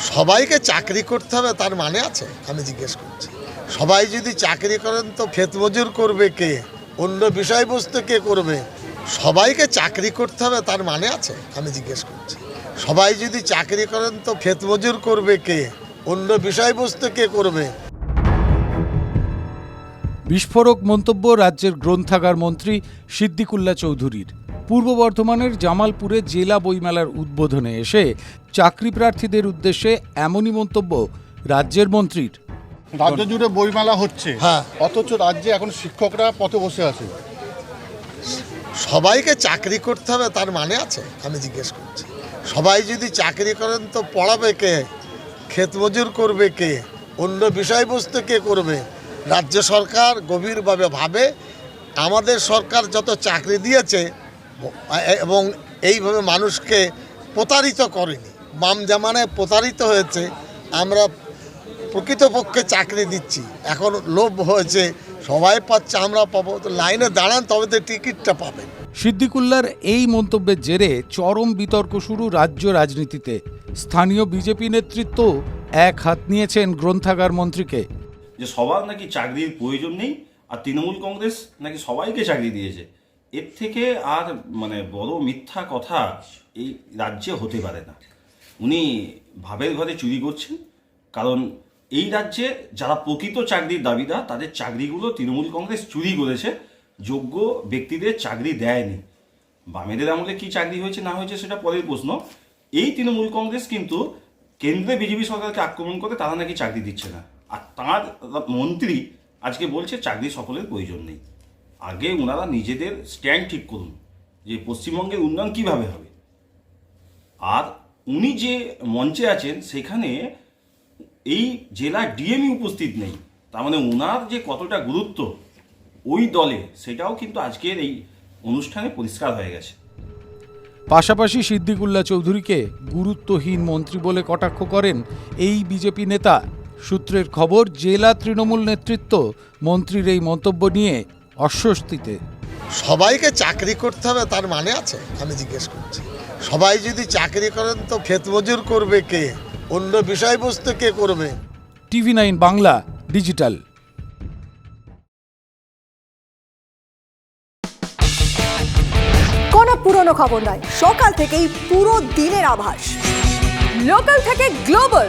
সবাইকে চাকরি করতে হবে, তার মানে আছে? আমি জিজ্ঞেস করছি। সবাই যদি চাকরি করেন তো ক্ষেত মজুর করবে কে? অন্য বিষয়বস্তু কে করবে? সবাইকে চাকরি করতে হবে, তার মানে আছে? আমি জিজ্ঞেস করছি। সবাই যদি চাকরি করেন তো ক্ষেত মজুর করবে কে? অন্য বিষয়বস্তু কে করবে? বিস্ফোরক মন্তব্য রাজ্যের গ্রন্থাগার মন্ত্রী সিদ্দিকুল্লা চৌধুরীর। পূর্ব বর্ধমানের জামালপুরে জেলা বইমেলার উদ্বোধনে এসে চাকরি প্রার্থীদের উদ্দেশ্যে এমনই মন্তব্য রাজ্যের মন্ত্রীর। রাজ্য জুড়ে বইমেলা হচ্ছে হ্যাঁ। অথচ রাজ্যে এখন শিক্ষকরা পথে বসে আছে। সবাইকে চাকরি করতে হবে তার মানে আছে আমি জিজ্ঞেস করছি। সবাই যদি চাকরি করেন তো পড়াবে কে? ক্ষেত মজুর করবে কে? অন্য বিষয়বস্তু কে করবে? রাজ্য সরকার গভীরভাবে ভাবে আমাদের সরকার যত চাকরি দিয়েছে এবং এইভাবে মানুষকে প্রতারিত করেনি। বাম জামানায় প্রতারিত হয়েছে আমরা প্রকৃতপক্ষে চাকরি দিচ্ছি। এখন লোভ হয়েছে সবাই পাচ্ছে আমরা পাবো। তো লাইনে দাঁড়ান তবে তো টিকিটটা পাবেন। সিদ্দিকুল্লার এই মন্তব্যের জেরে চরম বিতর্ক শুরু রাজ্য রাজনীতিতে। স্থানীয় বিজেপি নেতৃত্ব এক হাত নিয়েছেন গ্রন্থাগার মন্ত্রীকে। যে সবার নাকি চাকরির প্রয়োজন নেই আর তৃণমূল কংগ্রেস নাকি সবাইকে চাকরি দিয়েছে। এর থেকে আর মানে বড় মিথ্যা কথা এই রাজ্যে হতে পারে না। উনি ভাবের ঘরে চুরি করছেন, কারণ এই রাজ্যে যারা প্রকৃত চাকরির দাবিদার, তাদের চাকরিগুলো তৃণমূল কংগ্রেস চুরি করেছে, যোগ্য ব্যক্তিদের চাকরি দেয়নি। বামেদের আমলে কি চাকরি হয়েছে, না হয়েছে সেটা পরের প্রশ্ন। এই তৃণমূল কংগ্রেস কিন্তু কেন্দ্রে বিজেপি সরকারকে আক্রমণ করে তারা নাকি চাকরি দিচ্ছে না। আর তার মন্ত্রী আজকে বলছে চাকরি সকলের প্রয়োজন নেই। আগে ওনারা নিজেদের স্ট্যান্ড ঠিক করুন যে পশ্চিমবঙ্গের উন্নয়ন কীভাবে হবে। আর উনি যে মঞ্চে আছেন, সেখানে এই জেলা ডিএমই উপস্থিত নেই। তার মানে ওনার যে কতটা গুরুত্ব ওই দলে, সেটাও কিন্তু আজকের এই অনুষ্ঠানে পরিষ্কার হয়ে গেছে। পাশাপাশি সিদ্দিকুল্লা চৌধুরীকে গুরুত্বহীন মন্ত্রী বলে কটাক্ষ করেন এই বিজেপি নেতা। সূত্রের খবর, জেলা তৃণমূল নেতৃত্ব মন্ত্রীর এই মন্তব্য নিয়ে অস্বস্তিতে। সবাইকে চাকরি করতে হবে তার মানে আছে? আমি জিজ্ঞেস করছি। সবাই যদি চাকরি করেন তো ক্ষেত মজুর করবে কে? অন্য বিষয়বস্তু কে করবে? TV nine Bangla digital. কোনো পুরনো খবর নয় সকাল থেকেই পুরো দিনের আভাস। লোকাল থেকে গ্লোবাল।